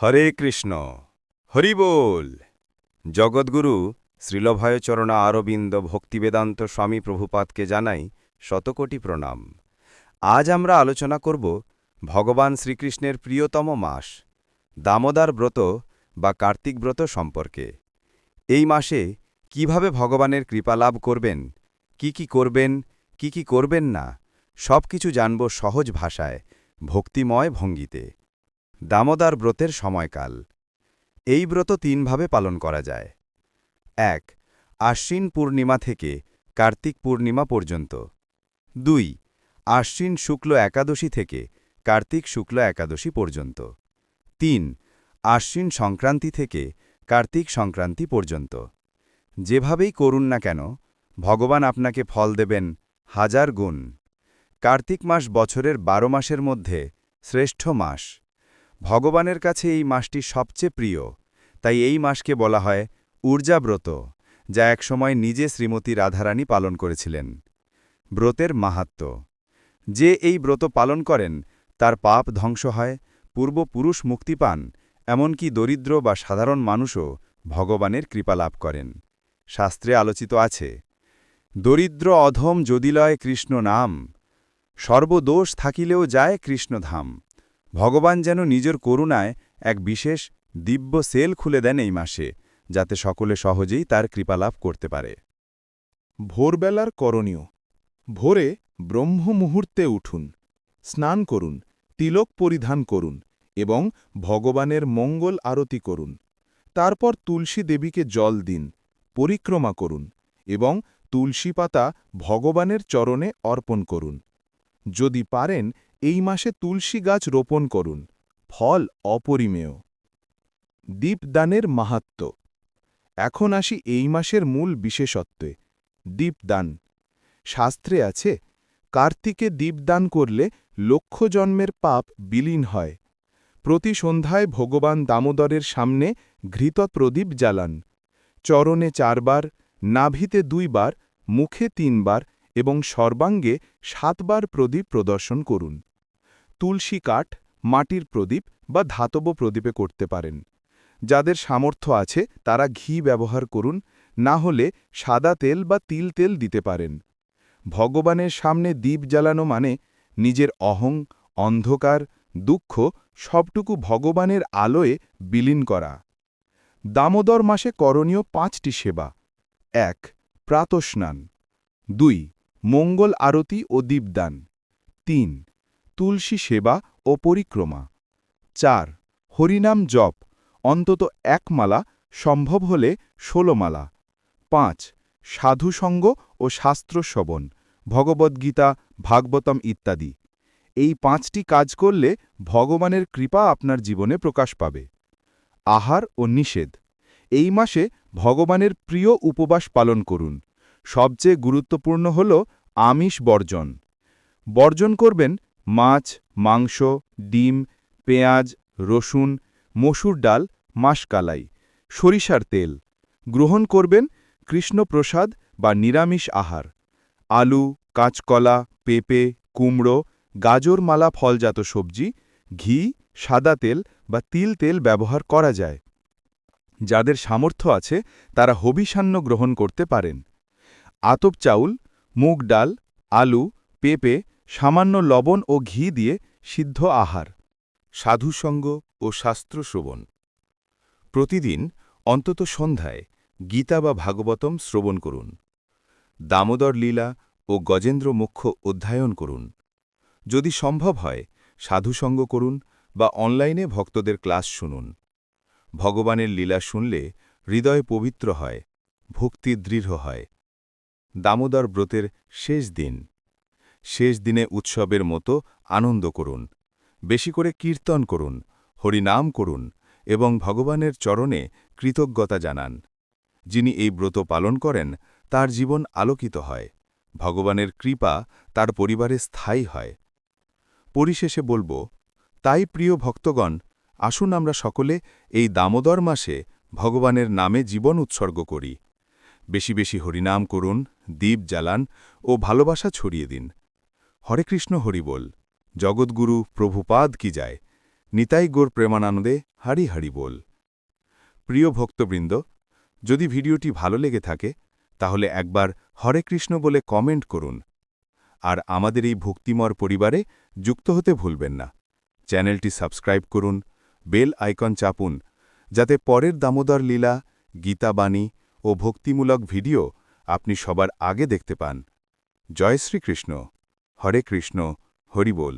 হরে কৃষ্ণ। হরি বল। জগদ্গুরু শ্রীলভয়চরণা আরবিন্দ ভক্তিবেদান্ত স্বামী প্রভুপাতকে জানাই শতকোটি প্রণাম। আজ আমরা আলোচনা করব ভগবান শ্রীকৃষ্ণের প্রিয়তম মাস, দামোদার ব্রত বা কার্তিক ব্রত সম্পর্কে। এই মাসে কীভাবে ভগবানের কৃপা লাভ করবেন, কি কি করবেন, কি কি করবেন না সব কিছু জানব সহজ ভাষায়, ভক্তিময় ভঙ্গিতে। দামোদার ব্রতের সময়কাল। এই ব্রত তিনভাবে পালন করা যায়। এক, আশ্বিন পূর্ণিমা থেকে কার্তিক পূর্ণিমা পর্যন্ত। দুই, আশ্বিন শুক্ল একাদশী থেকে কার্তিক শুক্ল একাদশী পর্যন্ত। তিন, আশ্বিন সংক্রান্তি থেকে কার্তিক সংক্রান্তি পর্যন্ত। যেভাবেই করুন না কেন, ভগবান আপনাকে ফল দেবেন হাজার গুণ। কার্তিক মাস বছরের বারো মাসের মধ্যে শ্রেষ্ঠ মাস। ভগবানের কাছে এই মাসটি সবচেয়ে প্রিয়। তাই এই মাসকে বলা হয় ঊর্জাব্রত, যা একসময় নিজে শ্রীমতী রাধারানী পালন করেছিলেন। ব্রতের মাহাত্ম্য, যে এই ব্রত পালন করেন, তার পাপ ধ্বংস হয় পূর্বপুরুষ মুক্তি পান, এমনকি দরিদ্র বা সাধারণ মানুষও ভগবানের কৃপা লাভ করেন। শাস্ত্রে আলোচিত আছে, দরিদ্র অধম যদিলয় কৃষ্ণ নাম, সর্বদোষ থাকিলেও যায় কৃষ্ণধাম। ভগবান যেন নিজের করুণায় এক বিশেষ দিব্য সেল খুলে দেন এই মাসে, যাতে সকলে সহজেই তার কৃপালাভ করতে পারে। ভোরবেলার করণীয়। ভোরে ব্রহ্ম মুহূর্তে উঠুন, স্নান করুন, তিলক পরিধান করুন এবং ভগবানের মঙ্গল আরতি করুন। তারপর তুলসী দেবীকে জল দিন, পরিক্রমা করুন এবং তুলসী পাতা ভগবানের চরণে অর্পণ করুন। যদি পারেন এই মাসে তুলসী গাছ রোপণ করুন, ফল অপরিমেয়। দীপদানের মাহাত্ম্য। এখন আসি এই মাসের মূল বিশেষত্বে, দীপদান। শাস্ত্রে আছে, কার্তিকে দীপদান করলে লক্ষ জন্মের পাপ বিলীন হয়। প্রতি সন্ধ্যায় ভগবান দামোদরের সামনে ঘৃত প্রদীপ জ্বালান। চরণে চারবার, নাভিতে দুইবার, মুখে তিনবার এবং সর্বাঙ্গে সাতবার প্রদীপ প্রদর্শন করুন। তুলসী কাঠ, মাটির প্রদীপ বা ধাতব প্রদীপে করতে পারেন। যাদের সামর্থ্য আছে, তারা ঘি ব্যবহার করুন, না হলে সাদা তেল বা তিল তেল দিতে পারেন। ভগবানের সামনে দ্বীপ জ্বালানো মানে নিজের অহং, অন্ধকার, দুঃখ সবটুকু ভগবানের আলোয় বিলীন করা। দামোদর মাসে করণীয় পাঁচটি সেবা। এক, প্রাতস্নান। দুই, মঙ্গল আরতি ও দীপদান। তিন তুলসী সেবা ও পরিক্রমা। চার, হরিনাম জপ, অন্তত এক মালা, সম্ভব হলে ষোলো মালা। পাঁচ সাধুসঙ্গ ও শাস্ত্র শ্রবণ ভগবদ্গীতা ভাগবতম ইত্যাদি। এই পাঁচটি কাজ করলে ভগবানের কৃপা আপনার জীবনে প্রকাশ পাবে। আহার ও নিষেধ, এই মাসে ভগবানের প্রিয় উপবাস পালন করুন। সবচেয়ে গুরুত্বপূর্ণ হল আমিষ বর্জন। বর্জন করবেন মাছ, মাংস, ডিম, পেঁয়াজ, রসুন, মসুর ডাল, মাসকালাই, সরিষার তেল। গ্রহণ করবেন কৃষ্ণপ্রসাদ বা নিরামিষ আহার। আলু, কাঁচকলা, পেঁপে, কুমড়ো, গাজরমালা ফলজাত সবজি, ঘি, সাদা তেল বা তিল তেল ব্যবহার করা যায়। যাদের সামর্থ্য আছে, তারা হবিষান্ন গ্রহণ করতে পারেন। আতপ চাউল, মুগ ডাল, আলু, পেঁপে সামান্য লবণ ও ঘি দিয়ে সিদ্ধ আহার, সাধুসঙ্গ ও শাস্ত্র শ্রবণ। প্রতিদিন অন্তত সন্ধ্যায় গীতা বা ভাগবতম শ্রবণ করুন। দামোদর লীলা ও গজেন্দ্র মুখ্য অধ্যয়ন করুন। যদি সম্ভব হয়, সাধুসঙ্গ করুন বা অনলাইনে ভক্তদের ক্লাস শুনুন। ভগবানের লীলা শুনলে হৃদয় পবিত্র হয়, ভক্তি দৃঢ় হয়। দামোদর ব্রতের শেষ দিন। শেষ দিনে উৎসবের মতো আনন্দ করুন। বেশি করে কীর্তন করুন, হরিনাম করুন এবং ভগবানের চরণে কৃতজ্ঞতা জানান। যিনি এই ব্রত পালন করেন, তার জীবন আলোকিত হয়। ভগবানের কৃপা তার পরিবারে স্থায়ী হয়। পরিশেষে বলব, তাই প্রিয় ভক্তগণ, আসুন আমরা সকলে এই দামোদর মাসে ভগবানের নামে জীবন উৎসর্গ করি। বেশি বেশি হরিনাম করুন, দীপ জ্বালান ও ভালোবাসা ছড়িয়ে দিন। হরে কৃষ্ণ হরি বল। জগৎগুরু প্রভুপাদ কি যায়। নিতাই গোর প্রেমানন্দে হারি হারি বল। প্রিয় ভক্তবৃন্দ, যদি ভিডিওটি ভালো লেগে থাকে, তাহলে একবার হরে কৃষ্ণ বলে কমেন্ট করুন। আর আমাদের এই ভক্তিমর পরিবারে যুক্ত হতে ভুলবেন না। চ্যানেলটি সাবস্ক্রাইব করুন, বেল আইকন চাপুন, যাতে পরের দামোদর লীলা, গীতাবাণী ও ভক্তিমূলক ভিডিও আপনি সবার আগে দেখতে পান। জয় শ্রীকৃষ্ণ। হরে কৃষ্ণ হরি বল।